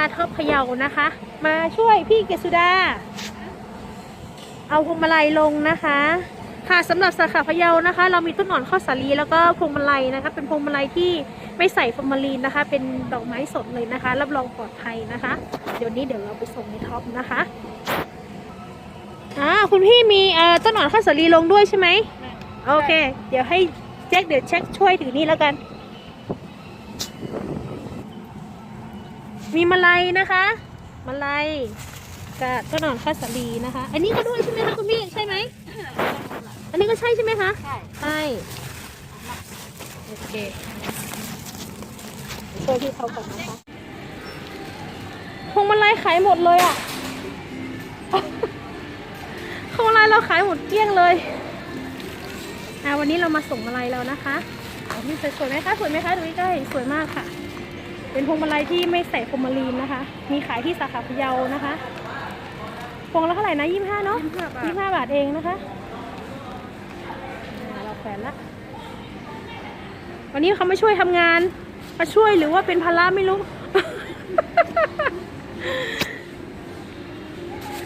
าท็อปพะเยานะคะ มาช่วยพี่เกสุดา เอาพวงมาลัยลงนะคะ ค่ะสำหรับสาขาพะเยานะคะ เรามีต้นหนอนข้าวสาลีแล้วก็พวงมาลัยนะคะ เป็นพวงมาลัยที่ไม่ใส่ฟอร์มาลีนนะคะ เป็นดอกไม้สดเลยนะคะ รับรองปลอดภัยนะคะ เดี๋ยวนี้เดี๋ยวเราไปส่งในท็อปนะคะอ่าคุณพี่มีเอ่อต้นหนอนข้าวสาลีลงด้วยใช่ไหมโอเค เดี๋ยวให้แจ็คเดี๋ยวแจ็คช่วยถือนี่แล้วกัน มีมาลัยนะคะมาลัยกับต้นหนอนข้าวสาลีนะคะ อันนี้ก็ด้วยใช่ไหมคะคุณพี่ใช่ไหมอันนี้ก็ใช่ใช่ไหมคะใช่ใช่โอเคช่วยพี่เขาก่อนนะคะพวงมาลัยขายหมดเลยอะพวงมาลัยเราขายหมดเกลี้ยงเลยอะวันนี้เรามาส่งมาลัยแล้วนะคะนี่สวยไหมคะสวยไหมคะดูใกล้สวยมากค่ะ เป็นพวงมาลัยที่ไม่ใส่ฟอร์มาลีนนะคะ มีขายที่สาขาพะเยานะคะพวงละเท่าไหร่นะยี่ห้าเนาะ25บาทยี่ห้าบาทเองนะคะอ่าเราแขวนละ วันนี้เขามาช่วยทำงานมาช่วยหรือว่าเป็นภาระไม่รู้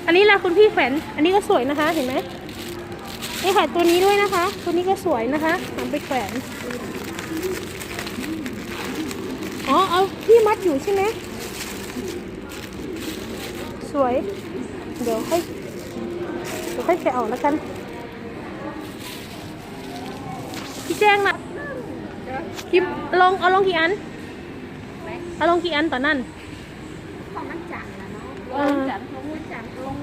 อันนี้แหละคุณพี่แขวน อันนี้ก็สวยนะคะ เห็นไหมนี่ค่ะตัวนี้ด้วยนะคะ ตัวนี้ก็สวยนะคะนำไปแขวน อ๋อเอาที่มัดอยู่ใช่ไหมสวย เดี๋ยวค่อยเดี๋ยวค่อยแกะออกแล้วกัน พี่แจ้งนะคิมลงเอาลงกี่อันเอาลงกี่อันต่อนนั่นของนักจันทร์นะเนาะเอลองจันทร์ลงจันทร์ลง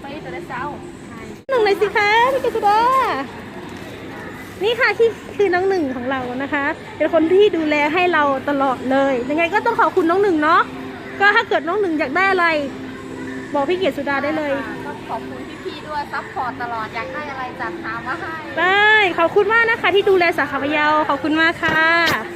ไปแต่ละเช้าใช่หนึ่งเลยสิคะพี่กฤษดา นี่ค่ะที่คือน้องหนึ่งของเรานะคะ เป็นคนที่ดูแลให้เราตลอดเลย ยังไงก็ต้องขอบคุณน้องหนึ่งเนาะก็ถ้าเกิดน้องหนึ่งอยากได้อะไร บอกพี่เกียรติสุดาได้เลย ก็ขอบคุณพี่ๆด้วยซัพพอร์ตตลอดอยากได้อะไรจัดหามาให้ ได้ขอบคุณมากนะคะ ที่ดูแลสาขาพะเยาขอบคุณมากค่ะ